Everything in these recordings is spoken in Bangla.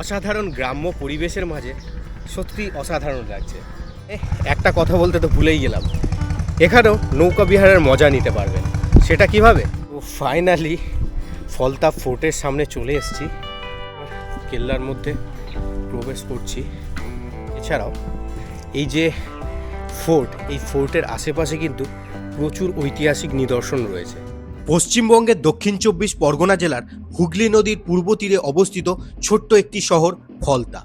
অসাধারণ গ্রাম্য পরিবেশের মাঝে সত্যি অসাধারণ লাগছে। একটা কথা বলতে তো ভুলেই গেলাম। এখানেও নৌকা বিহারের মজা নিতে পারবেন। সেটা কীভাবে? তো ফাইনালি ফলতা ফোর্টের সামনে চলে এসেছি। কেল্লার মধ্যে প্রবেশ করছি। এছাড়াও এই যে ফোর্ট, এই ফোর্টের আশেপাশে কিন্তু প্রচুর ঐতিহাসিক নিদর্শন রয়েছে। পশ্চিমবঙ্গের দক্ষিণ চব্বিশ পরগনা জেলার হুগলি নদীর পূর্ব তীরে অবস্থিত ছোট্ট একটি শহর ফলতা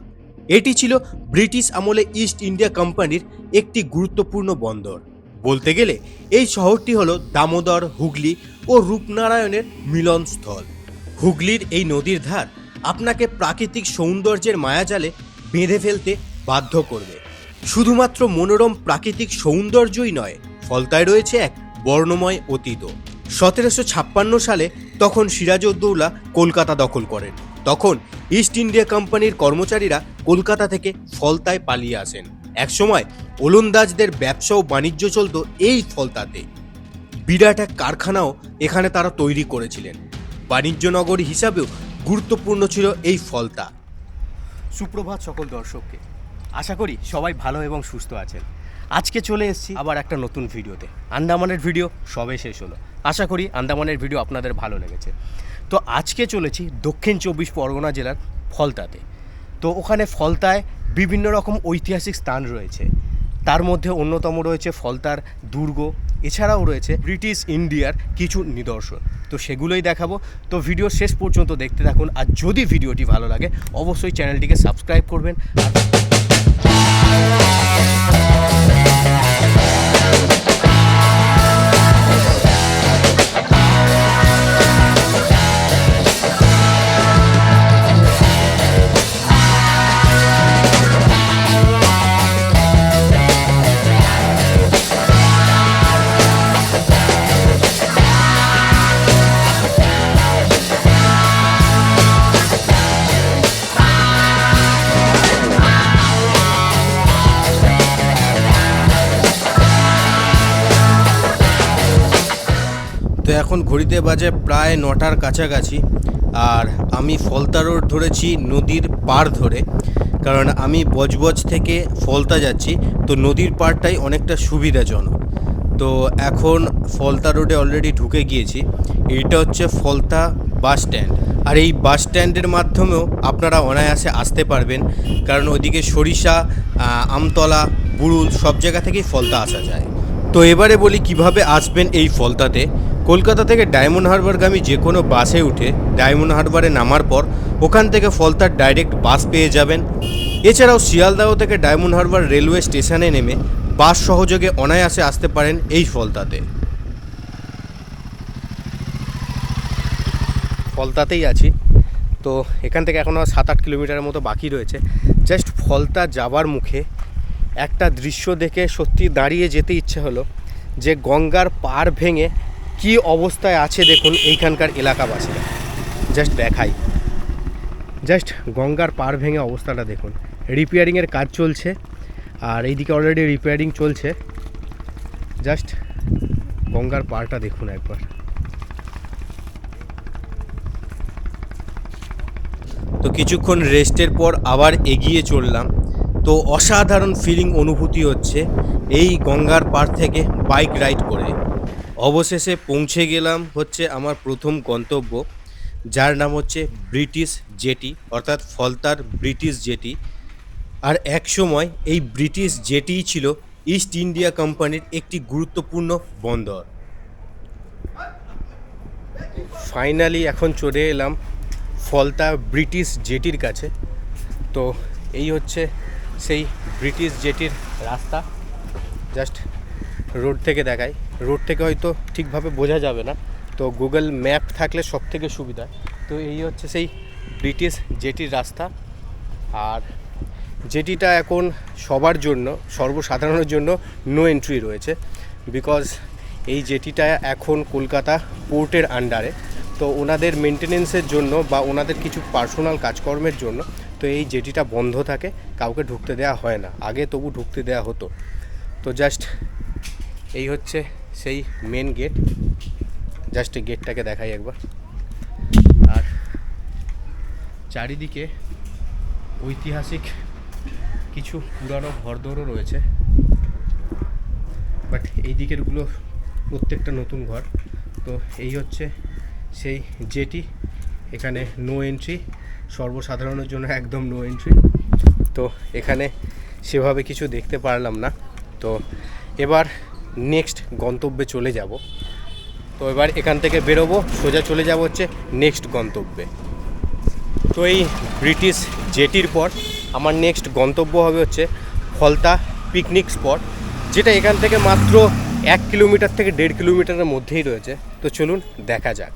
এটি ছিল ব্রিটিশ আমলে ইস্ট ইন্ডিয়া কোম্পানির একটি গুরুত্বপূর্ণ বন্দর। বলতে গেলে, এই শহরটি হলো দামোদর, হুগলি ও রূপনারায়ণের মিলনস্থল। হুগলির এই নদীর ধার আপনাকে প্রাকৃতিক সৌন্দর্যের মায়াজালে বেঁধে ফেলতে বাধ্য করবে। শুধুমাত্র মনোরম প্রাকৃতিক সৌন্দর্যই নয় ফলতায় রয়েছে এক বর্ণময় অতীত। সতেরোশো ছাপ্পান্ন সালে তখন সিরাজউদ্দৌলা কলকাতা দখল করেন। তখন ইস্ট ইন্ডিয়া কোম্পানির কর্মচারীরা কলকাতা থেকে ফলতায় পালিয়ে আসেন। একসময় ওলন্দাজদের ব্যবসা ও বাণিজ্য চলত এই ফলতাতে। বিরাট এক কারখানাও এখানে তারা তৈরি করেছিলেন। বাণিজ্য নগরী হিসাবেও গুরুত্বপূর্ণ ছিল এই ফলতা। সুপ্রভাত সকল দর্শককে। আশা করি সবাই ভালো এবং সুস্থ আছেন। আজকে চলে এসেছি আবার একটা নতুন ভিডিওতে। আন্দামানের ভিডিও সবে শেষ হলো। আশা করি আন্দামানের ভিডিও আপনাদের ভালো লেগেছে। তো আজকে চলেছি দক্ষিণ চব্বিশ পরগনা জেলার ফলতাতে। তো ওখানে ফলতায় বিভিন্ন রকম ঐতিহাসিক স্থান রয়েছে। তার মধ্যে অন্যতম রয়েছে ফলতার দুর্গ, এছাড়াও রয়েছে ব্রিটিশ ইন্ডিয়ার কিছু নিদর্শন। তো সেগুলোই দেখাবো। তো ভিডিও শেষ পর্যন্ত দেখতে থাকুন, আর যদি ভিডিওটি ভালো লাগে, অবশ্যই চ্যানেলটিকে সাবস্ক্রাইব করবেন। আর ঘড়িতে বাজে প্রায় নটার কাছাকাছি, আর আমি ফলতা রোড ধরেছি নদীর পার ধরে। কারণ আমি বজবজ থেকে ফলতা যাচ্ছি, তো নদীর পাড়টাই অনেকটা সুবিধাজনক। তো এখন ফলতা রোডে অলরেডি ঢুকে গিয়েছি। এইটা হচ্ছে ফলতা বাস স্ট্যান্ড। আর এই বাস স্ট্যান্ডের মাধ্যমেও আপনারা অনায়াসে আসতে পারবেন। কারণ ওইদিকে সরিষা আমতলা, বুরুল সব জায়গা থেকেই ফলতা আসা যায়। তো এবারে বলি কীভাবে আসবেন এই ফলতাতে? কলকাতা থেকে ডায়মন্ড হারবারগামী যে কোনো বাসে উঠে ডায়মন্ড হারবারে নামার পর ওখান থেকে ফলতার ডাইরেক্ট বাস পেয়ে যাবেন। এছাড়াও শিয়ালদাহ থেকে ডায়মন্ড হারবার রেলওয়ে স্টেশনে নেমে বাস সহযোগে অনায়াসে আসতে পারেন এই ফলতাতে। ফলতাতেই আছি। তো এখান থেকে এখনও সাত আট কিলোমিটারের মতো বাকি রয়েছে। জাস্ট ফলতা যাবার মুখে একটা দৃশ্য দেখে সত্যি দাঁড়িয়ে যেতে ইচ্ছে হলো যে গঙ্গার পার ভেঙে কি অবস্থায় আছে দেখুন এইখানকার এলাকাবাসীরা। জাস্ট দেখাই। জাস্ট গঙ্গার পার ভেঙে অবস্থাটা দেখুন। রিপেয়ারিংয়ের কাজ চলছে, আর এইদিকে অলরেডি রিপেয়ারিং চলছে। জাস্ট গঙ্গার পারটা দেখুন একবার। তো কিছুক্ষণ রেস্টের পর আবার এগিয়ে চললাম। তো অসাধারণ ফিলিং অনুভূতি হচ্ছে এই গঙ্গার পার থেকে বাইক রাইড করে। অবশেষে পৌঁছে গেলাম হচ্ছে আমার প্রথম গন্তব্য, যার নাম হচ্ছে ব্রিটিশ জেটি, অর্থাৎ ফলতার ব্রিটিশ জেটি। আর এক সময় এই ব্রিটিশ জেটিই ছিল ইস্ট ইন্ডিয়া কোম্পানির একটি গুরুত্বপূর্ণ বন্দর। ফাইনালি এখন চলে এলাম ফলতা ব্রিটিশ জেটির কাছে। তো এই হচ্ছে সেই ব্রিটিশ জেটির রাস্তা। জাস্ট রোড থেকে দেখাই। রোড থেকে হয়তো ঠিকভাবে বোঝা যাবে না। তো গুগল ম্যাপ থাকলে সব থেকে সুবিধা। তো এই হচ্ছে সেই ব্রিটিশ জেটির রাস্তা। আর জেটিটা এখন সবার জন্য, সর্বসাধারণের জন্য নো এন্ট্রি রয়েছে। বিকজ এই জেটিটা এখন কলকাতা পোর্টের আন্ডারে তো ওনাদের মেনটেনেন্সের জন্য বা ওনাদের কিছু পার্সোনাল কাজকর্মের জন্য তো এই জেটিটা বন্ধ থাকে। কাউকে ঢুকতে দেওয়া হয় না। আগে তবু ঢুকতে দেওয়া হতো। তো জাস্ট এই হচ্ছে সেই মেন গেট জাস্ট গেটটাকে দেখাই একবার। আর চারিদিকে ঐতিহাসিক কিছু পুরানো ঘরদোরও রয়েছে। বাট এই দিকেরগুলো প্রত্যেকটা নতুন ঘর। তো এই হচ্ছে সেই জেটি এখানে নো এন্ট্রি সর্বসাধারণের জন্য একদম নো এন্ট্রি তো এখানে সেভাবে কিছু দেখতে পারলাম না। তো এবার নেক্সট গন্তব্যে চলে যাব। তো এবার এখান থেকে বেরোবো, সোজা চলে যাব হচ্ছে নেক্সট গন্তব্যে। তো এই ব্রিটিশ জেটির পর আমার নেক্সট গন্তব্য হবে হচ্ছে ফলতা পিকনিক স্পট, যেটা এখান থেকে মাত্র এক কিলোমিটার থেকে দেড় কিলোমিটারের মধ্যেই রয়েছে। তো চলুন দেখা যাক।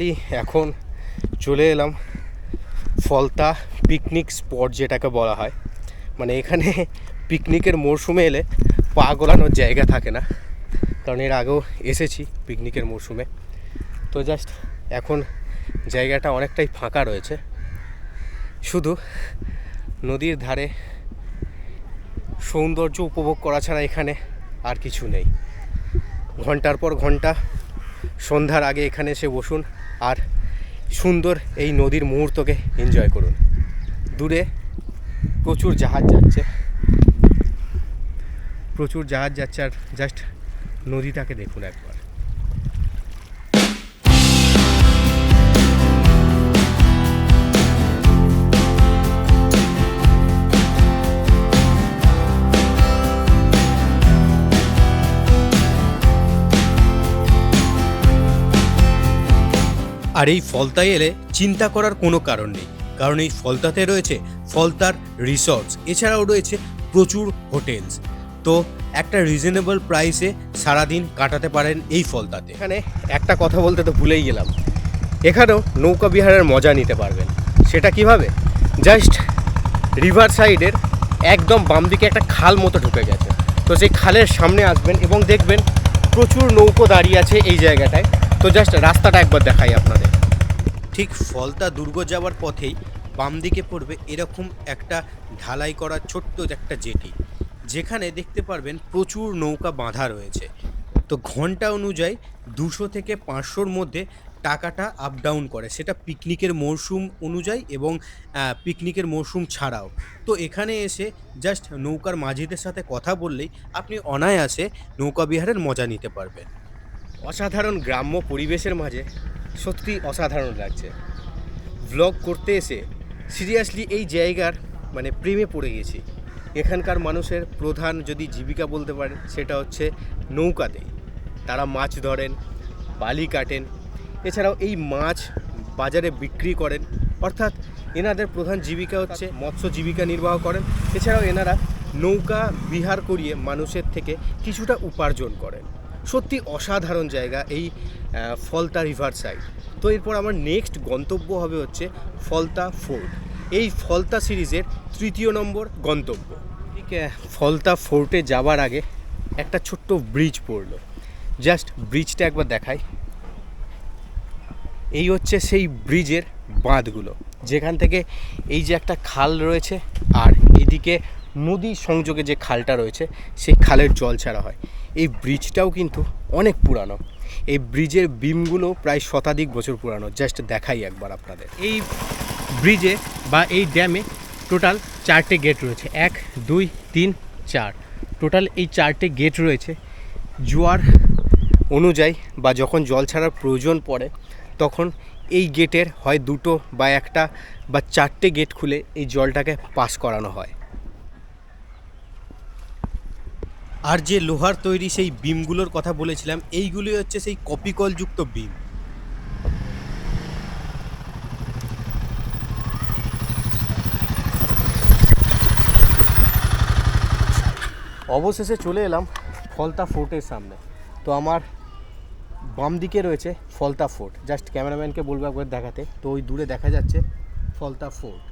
ফাইনালি এখন চলে এলাম ফলতা পিকনিক স্পট যেটাকে বলা হয়। মানে এখানে পিকনিকের মরশুমে এলে পা গোলানোর জায়গা থাকে না। কারণ এর আগেও এসেছি পিকনিকের মরশুমে তো জাস্ট এখন জায়গাটা অনেকটাই ফাঁকা রয়েছে। শুধু নদীর ধারে সৌন্দর্য উপভোগ করা ছাড়া এখানে আর কিছু নেই। ঘণ্টার পর ঘণ্টা সন্ধ্যার আগে এখানে এসে বসুন আর সুন্দর এই নদীর মুহূর্তকে এনজয় করুন। দূরে প্রচুর জাহাজ যাচ্ছে। প্রচুর জাহাজ যাচ্ছে আর জাস্ট নদীটাকে দেখুন একবার। আর এই ফলতায় এলে চিন্তা করার কোনো কারণ নেই, কারণ এই ফলতাতে রয়েছে ফলতার রিসর্টস এছাড়াও রয়েছে প্রচুর হোটেলস তো একটা রিজনেবল প্রাইসে সারাদিন কাটাতে পারেন এই ফলতাতে। এখানে একটা কথা বলতে তো ভুলেই গেলাম। এখানেও নৌকা বিহারের মজা নিতে পারবেন। সেটা কীভাবে? জাস্ট রিভার সাইডের একদম বাম দিকে একটা খাল মতো ঢুকে গেছে। তো সেই খালের সামনে আসবেন এবং দেখবেন প্রচুর নৌকো দাঁড়িয়ে আছে এই জায়গাটায়। তো জাস্ট রাস্তাটা একবার দেখাই আপনাদের। ঠিক ফলতা দুর্গ যাওয়ার পথেই বাম দিকে পড়বে এরকম একটা ঢালাই করা ছোট্ট একটা জেটি। যেখানে দেখতে পারবেন প্রচুর নৌকা বাঁধা রয়েছে। তো ঘণ্টা অনুযায়ী দুশো থেকে পাঁচশোর মধ্যে টাকাটা আপ ডাউন করে। সেটা পিকনিকের মরশুম অনুযায়ী এবং পিকনিকের মরশুম ছাড়াও। তো এখানে এসে জাস্ট নৌকার মাঝিদের সাথে কথা বললেই আপনি অনায়াসে নৌকা বিহারের মজা নিতে পারবেন। অসাধারণ গ্রাম্য পরিবেশের মাঝে সত্যি অসাধারণ লাগছে। ভ্লগ করতে এসে সিরিয়াসলি এই জায়গার মানে প্রেমে পড়ে গেছি। এখানকার মানুষের প্রধান যদি জীবিকা বলতে পারেন, সেটা হচ্ছে নৌকাতে। তারা মাছ ধরেন, বালি কাটেন। এছাড়াও এই মাছ বাজারে বিক্রি করেন। অর্থাৎ এনাদের প্রধান জীবিকা হচ্ছে মৎস্য জীবিকা নির্বাহ করেন। এছাড়াও এনারা নৌকা বিহার করিয়ে মানুষের থেকে কিছুটা উপার্জন করেন। সত্যি অসাধারণ জায়গা এই ফলতা রিভার সাইড। তো এরপর আমার নেক্সট গন্তব্য হবে হচ্ছে ফলতা ফোর্ট। এই ফলতা সিরিজের তৃতীয় নম্বর গন্তব্য। ঠিক ফলতা ফোর্টে যাওয়ার আগে একটা ছোট্ট ব্রিজ পড়ল। জাস্ট ব্রিজটা একবার দেখাই। এই হচ্ছে সেই ব্রিজের বাঁধগুলো। যেখান থেকে এই যে একটা খাল রয়েছে আর এদিকে নদী সংযোগে যে খালটা রয়েছে, সেই খালের জল ছাড়া হয়। এই ব্রিজটাও কিন্তু অনেক পুরানো। এই ব্রিজের বিমগুলো প্রায় শতাধিক বছর পুরানো। জাস্ট দেখাই একবার আপনাদের। এই ব্রিজে বা এই ড্যামে টোটাল চারটে গেট রয়েছে। এক, দুই, তিন, চার। টোটাল এই চারটে গেট রয়েছে। জোয়ার অনুযায়ী বা যখন জল ছাড়ার প্রয়োজন পড়ে, তখন এই গেটের হয় দুটো বা একটা বা চারটে গেট খুলে এই জলটাকে পাস করানো হয়। আর যে লোহার তৈরি সেই বিমগুলোর কথা বলেছিলাম এইগুলি হচ্ছে সেই কপিকলযুক্ত বিম। অবশেষে চলে এলাম ফলতা ফোর্টের সামনে। তো আমার বাম দিকে রয়েছে ফলতা ফোর্ট। জাস্ট ক্যামেরাম্যানকে বলব একবার দেখাতে। তো ওই দূরে দেখা যাচ্ছে ফলতা ফোর্ট।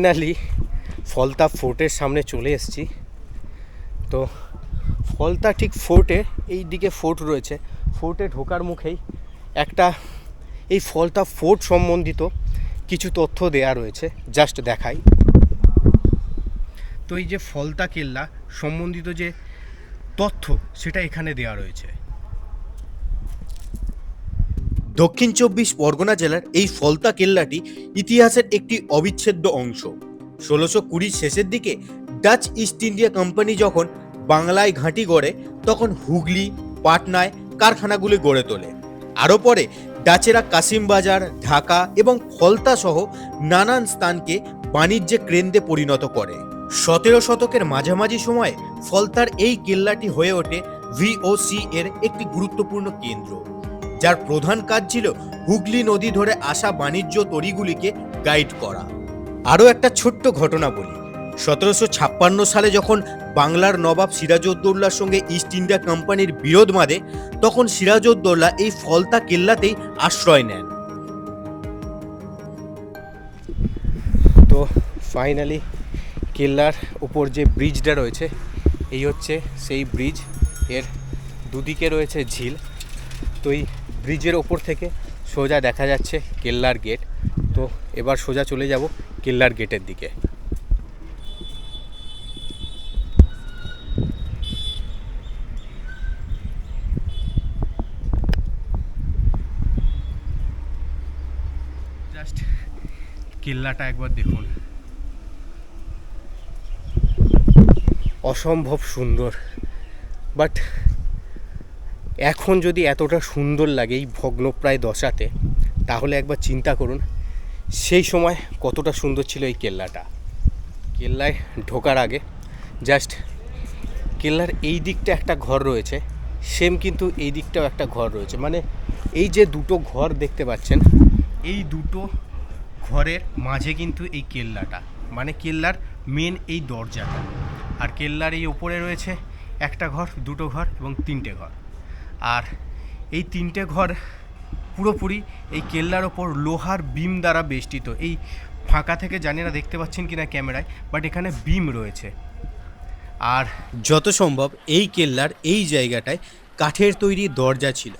ফাইনালি ফলতা ফোর্টের সামনে চলে এসেছি। তো ফলতা ঠিক ফোর্টে, এই দিকে ফোর্ট রয়েছে। ফোর্টে ঢোকার মুখেই একটা এই ফলতা ফোর্ট সম্বন্ধিত কিছু তথ্য দেয়া রয়েছে জাস্ট দেখাই। তো এই যে ফলতা কেল্লা সম্বন্ধিত যে তথ্য, সেটা এখানে দেওয়া রয়েছে। দক্ষিণ চব্বিশ পরগনা জেলার এই ফলতা কেল্লাটি ইতিহাসের একটি অবিচ্ছেদ্য অংশ। ষোলোশো কুড়ির শেষের দিকে ডাচ ইস্ট ইন্ডিয়া কোম্পানি যখন বাংলায় ঘাঁটি গড়ে, তখন হুগলি, পাটনায় কারখানাগুলি গড়ে তোলে। আরও পরে ডাচেরা কাসিমবাজার ঢাকা এবং ফলতা সহ নানান স্থানকে বাণিজ্যে কেন্দ্রে পরিণত করে। সতেরো শতকের মাঝামাঝি সময়ে ফলতার এই কেল্লাটি হয়ে ওঠে ভিওসি এর একটি গুরুত্বপূর্ণ কেন্দ্র। যার প্রধান কাজ ছিল হুগলি নদী ধরে আসা বাণিজ্য তরিগুলিকে গাইড করা। আরও একটা ছোট্ট ঘটনা বলি। সতেরোশো ছাপ্পান্ন সালে যখন বাংলার নবাব সিরাজউদ্দৌলার সঙ্গে ইস্ট ইন্ডিয়া কোম্পানির বিরোধ বাঁধে, তখন সিরাজউদ্দৌলা এই ফলতা কেল্লাতেই আশ্রয় নেন। তো ফাইনালি কেল্লার উপর যে ব্রিজটা রয়েছে, এই হচ্ছে সেই ব্রিজ। এর দুদিকে রয়েছে ঝিল। তো এই ব্রিজের ওপর থেকে সোজা দেখা যাচ্ছে কেল্লার গেট। তো এবার সোজা চলে যাব কেল্লার গেটের দিকে। জাস্ট কেল্লাটা একবার দেখুন। অসম্ভব সুন্দর। বাট এখন যদি এতটা সুন্দর লাগে এই ভগ্নপ্রায় দশাতে, তাহলে একবার চিন্তা করুন, সেই সময় কতটা সুন্দর ছিল এই কেল্লাটা। কেল্লায় ঢোকার আগে জাস্ট কেল্লার এই দিকটা একটা ঘর রয়েছে, সেম কিন্তু এই দিকটাও একটা ঘর রয়েছে। মানে এই যে দুটো ঘর দেখতে পাচ্ছেন, এই দুটো ঘরের মাঝে কিন্তু এই কেল্লাটা। মানে কেল্লার মেন এই দরজাটা। আর কেল্লার এই ওপরে রয়েছে একটা ঘর, দুটো ঘর এবং তিনটে ঘর। আর এই তিনটে ঘর পুরোপুরি এই কেল্লার ওপর লোহার বিম দ্বারা বেষ্টিত। এই ফাঁকা থেকে জানি না দেখতে পাচ্ছেন কি না ক্যামেরায়, বাট এখানে বিম রয়েছে। আর যত সম্ভব এই কেল্লার এই জায়গাটায় কাঠের তৈরি দরজা ছিল,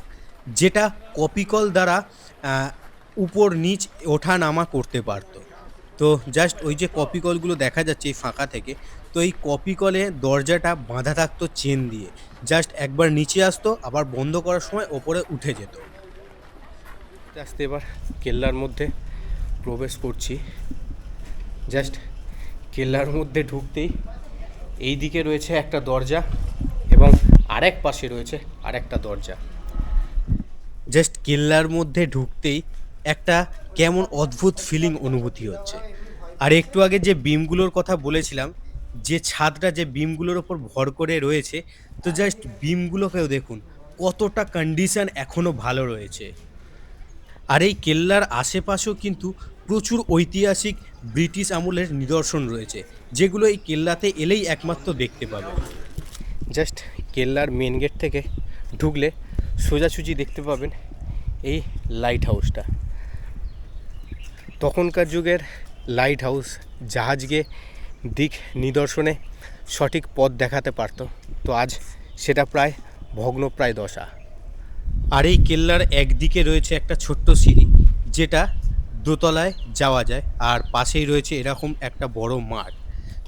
যেটা কপিকল দ্বারা উপর নিচ ওঠা নামা করতে পারতো। তো জাস্ট ওই যে কপিকলগুলো দেখা যাচ্ছে এই ফাঁকা থেকে, তো এই কপিকলে দরজাটা বাঁধা থাকতো চেন দিয়ে। জাস্ট একবার নিচে আসতো আবার বন্ধ করার সময় ওপরে উঠে যেত। আস্তে আস্তে এবার কেল্লার মধ্যে প্রবেশ করছি। জাস্ট কেল্লার মধ্যে ঢুকতেই এই দিকে রয়েছে একটা দরজা এবং আরেক পাশে রয়েছে আরেকটা দরজা। জাস্ট কেল্লার মধ্যে ঢুকতেই একটা কেমন অদ্ভুত ফিলিং অনুভূতি হচ্ছে। আর একটু আগে যে বিমগুলোর কথা বলেছিলাম যে ছাদটা যে বিমগুলোর ওপর ভর করে রয়েছে, তো জাস্ট বিমগুলোকেও দেখুন, কতটা কন্ডিশন এখনও ভালো রয়েছে। আর এই কেল্লার আশেপাশেও কিন্তু প্রচুর ঐতিহাসিক ব্রিটিশ আমলের নিদর্শন রয়েছে, যেগুলো এই কেল্লাতে এলেই একমাত্র দেখতে পাবে। জাস্ট কেল্লার মেন গেট থেকে ঢুকলে সোজাসুজি দেখতে পাবেন এই লাইট হাউসটা তখনকার যুগের লাইট হাউস জাহাজকে দিক নিদর্শনে সঠিক পথ দেখাতে পারতো। তো আজ সেটা প্রায় ভগ্নপ্রায় দশা। আর এই কেল্লার একদিকে রয়েছে একটা ছোট্ট সিঁড়ি, যেটা দোতলায় যাওয়া যায়, আর পাশেই রয়েছে এরকম একটা বড় মাঠ।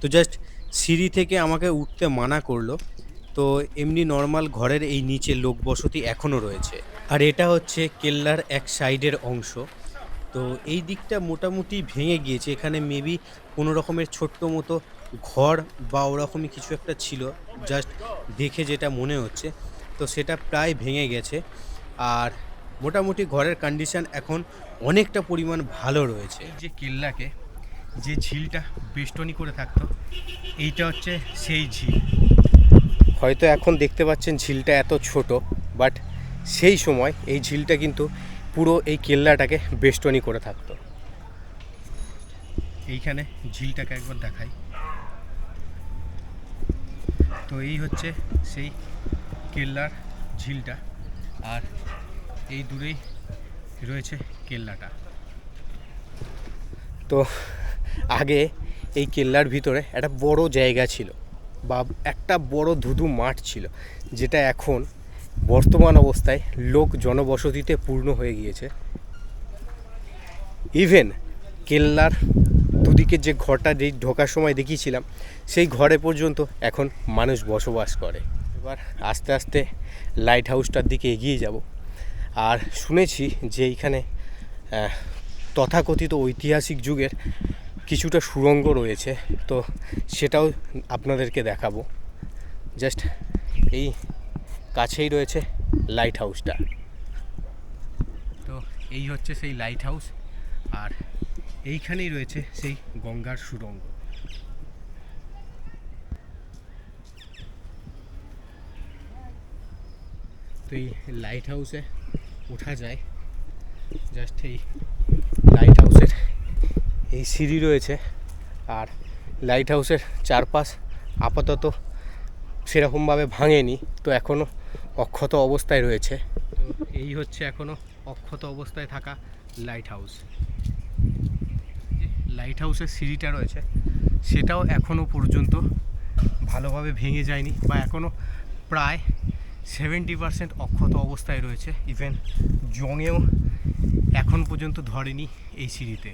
তো জাস্ট সিঁড়ি থেকে আমাকে উঠতে মানা করল, তো এমনি নর্মাল ঘরের এই নিচে লোক বসতি এখনও রয়েছে। আর এটা হচ্ছে কেল্লার এক সাইডের অংশ। তো এই দিকটা মোটামুটি ভেঙে গিয়েছে। এখানে মেবি কোনো রকমের ছোট্ট মতো ঘর বা ওরকমই কিছু একটা ছিল জাস্ট দেখে যেটা মনে হচ্ছে। তো সেটা প্রায় ভেঙে গেছে। আর মোটামুটি ঘরের কন্ডিশন এখন অনেকটা পরিমাণ ভালো রয়েছে। যে কেল্লাকে যে ঝিলটা বেষ্টনী করে থাকতো এইটা হচ্ছে সেই ঝিল। হয়তো এখন দেখতে পাচ্ছেন ঝিলটা এত ছোট বাট সেই সময় এই ঝিলটা কিন্তু পুরো এই কেল্লাটাকে বেষ্টনী করে থাকতো। এইখানে ঝিলটাকে একবার দেখাই। তো এই হচ্ছে সেই কেল্লার ঝিলটা আর এই দূরেই রয়েছে কেল্লাটা। তো আগে এই কেল্লার ভিতরে একটা বড় জায়গা ছিল বা একটা বড় ধুধু মাঠ ছিল যেটা এখন বর্তমান অবস্থায় লোক জনবসতিতে পূর্ণ হয়ে গিয়েছে। ইভেন কেল্লার দুদিকে যে ঘরটা যেই ঢোকার সময় দেখিয়েছিলাম, সেই ঘরে পর্যন্ত এখন মানুষ বসবাস করে। এবার আস্তে আস্তে লাইট হাউসটার দিকে এগিয়ে যাব। আর শুনেছি যে এইখানে তথাকথিত ঐতিহাসিক যুগের কিছুটা সুড়ঙ্গ রয়েছে। তো সেটাও আপনাদেরকে দেখাবো। জাস্ট এই কাছেই রয়েছে লাইট হাউসটা তো এই হচ্ছে সেই লাইট হাউস আর এইখানেই রয়েছে সেই গঙ্গার সুড়ঙ্গ তো এই লাইট হাউসে ওঠা যায়। জাস্ট এই লাইট হাউসের এই সিঁড়ি রয়েছে, আর লাইট হাউসের চারপাশ আপাতত সেরকমভাবে ভাঙেনি। তো এখনও অক্ষত অবস্থায় রয়েছে। তো এই হচ্ছে এখনও অক্ষত অবস্থায় থাকা লাইট হাউস লাইট হাউসের সিঁড়িটা রয়েছে। সেটাও এখনও পর্যন্ত ভালোভাবে ভেঙে যায়নি বা এখনও প্রায় সেভেন্টি পার্সেন্ট অক্ষত অবস্থায় রয়েছে। ইভেন জংয়েও এখন পর্যন্ত ধরেনি এই সিঁড়িতে।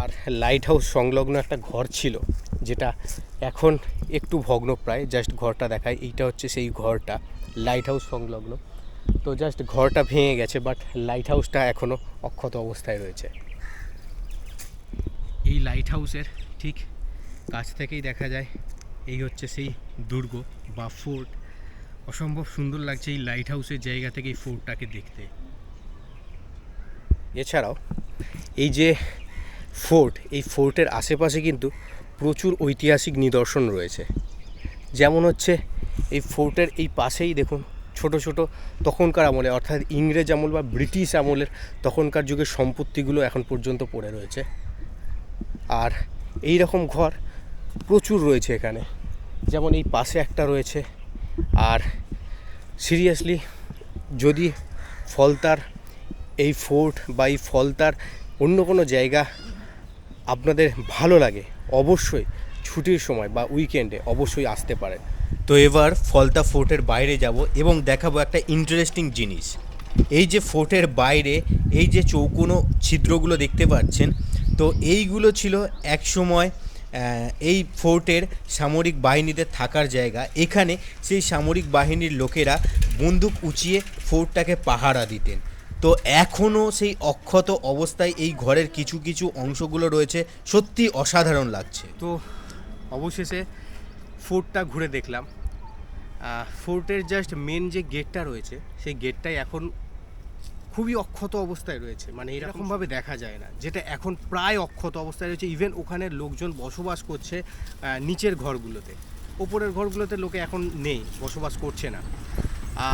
আর লাইট হাউস সংলগ্ন একটা ঘর ছিল। যেটা এখন একটু ভগ্নপ্রায় জাস্ট ঘরটা দেখায় এইটা হচ্ছে সেই ঘরটা লাইট হাউস সংলগ্ন। তো জাস্ট ঘরটা ভেঙে গেছে বাট লাইট হাউসটা এখনও অক্ষত অবস্থায় রয়েছে। এই লাইট হাউসের ঠিক কাছ থেকেই দেখা যায়, এই হচ্ছে সেই দুর্গ বা ফোর্ট অসম্ভব সুন্দর লাগছে এই লাইট হাউসের জায়গা থেকে এই ফোর্টটাকে দেখতে। এছাড়াও এই যে ফোর্ট এই ফোর্টের আশেপাশে কিন্তু প্রচুর ঐতিহাসিক নিদর্শন রয়েছে। যেমন হচ্ছে এই ফোর্টের এই পাশেই দেখুন, ছোট ছোট তখনকার আমলে, অর্থাৎ ইংরেজ আমল বা ব্রিটিশ আমলের তখনকার যুগের সম্পত্তিগুলো এখন পর্যন্ত পড়ে রয়েছে। আর এই রকম ঘর প্রচুর রয়েছে এখানে। যেমন এই পাশে একটা রয়েছে। আর সিরিয়াসলি যদি ফলতার এই ফোর্ট বা এই ফলতার অন্য কোনো জায়গা আপনাদের ভালো লাগে অবশ্যই ছুটির সময় বা উইকেন্ডে অবশ্যই আসতে পারেন। তো এবার ফলতা ফোর্টের বাইরে যাব এবং দেখাবো একটা ইন্টারেস্টিং জিনিস। এই যে ফোর্টের বাইরে এই যে চৌকোনো ছিদ্রগুলো দেখতে পাচ্ছেন তো এইগুলো ছিল একসময় আহ, এই ফোর্টের সামরিক বাহিনীতে থাকার জায়গা। এখানে সেই সামরিক বাহিনীর লোকেরা বন্দুক উঁচিয়ে ফোর্টটাকে পাহারা দিতেন। তো এখনও সেই অক্ষত অবস্থায় এই ঘরের কিছু কিছু অংশগুলো রয়েছে সত্যি অসাধারণ লাগছে। তো অবশেষে ফোর্টটা ঘুরে দেখলাম। ফোর্টের জাস্ট মেন যে গেটটা রয়েছে সেই গেটটাই এখন খুবই অক্ষত অবস্থায় রয়েছে। মানে এরকমভাবে দেখা যায় না যেটা এখন প্রায় অক্ষত অবস্থায় রয়েছে। ইভেন ওখানে লোকজন বসবাস করছে নিচের ঘরগুলোতে। ওপরের ঘরগুলোতে লোকে এখন নেই বসবাস করছে না।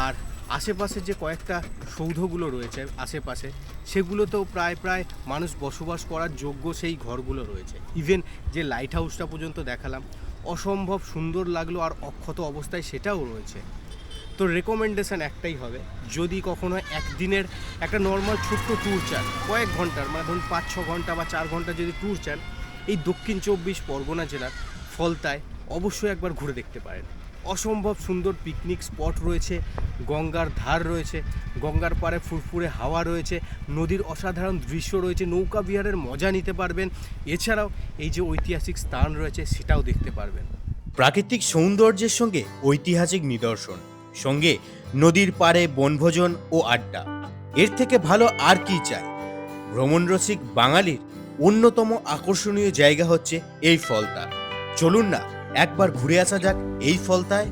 আর আশেপাশে যে কয়েকটা সৌধগুলো রয়েছে আশেপাশে, সেগুলোতেও প্রায় প্রায় মানুষ বসবাস করার যোগ্য সেই ঘরগুলো রয়েছে। ইভেন যে লাইট হাউসটা পর্যন্ত দেখালাম, অসম্ভব সুন্দর লাগল আর অক্ষত অবস্থায় সেটাও রয়েছে। তো রেকমেন্ডেশন একটাই হবে, যদি কখনো একদিনের একটা নর্মাল ছোট্ট ট্যুর চান, কয়েক ঘণ্টার মানে ধরুন পাঁচ, ছ ঘণ্টা বা চার ঘণ্টা যদি ট্যুর চান, এই দক্ষিণ চব্বিশ পরগনা জেলার ফলতায় অবশ্যই একবার ঘুরে দেখতে পারেন। অসম্ভব সুন্দর পিকনিক স্পট রয়েছে, গঙ্গার ধার রয়েছে, গঙ্গার পাড়ে ফুরফুরে হাওয়া রয়েছে, নদীর অসাধারণ দৃশ্য রয়েছে, নৌকা বিহারের মজা নিতে পারবেন। এছাড়াও এই যে ঐতিহাসিক স্থান রয়েছে, সেটাও দেখতে পারবেন। প্রাকৃতিক সৌন্দর্যের সঙ্গে ঐতিহাসিক নিদর্শন, সঙ্গে নদীর পাড়ে বনভোজন ও আড্ডা। এর থেকে ভালো আর কি চাই? ভ্রমণ রসিক বাঙালির অন্যতম আকর্ষণীয় জায়গা হচ্ছে এই ফলতা চলুন না একবার ঘুরে আসা যাক এই ফলতায়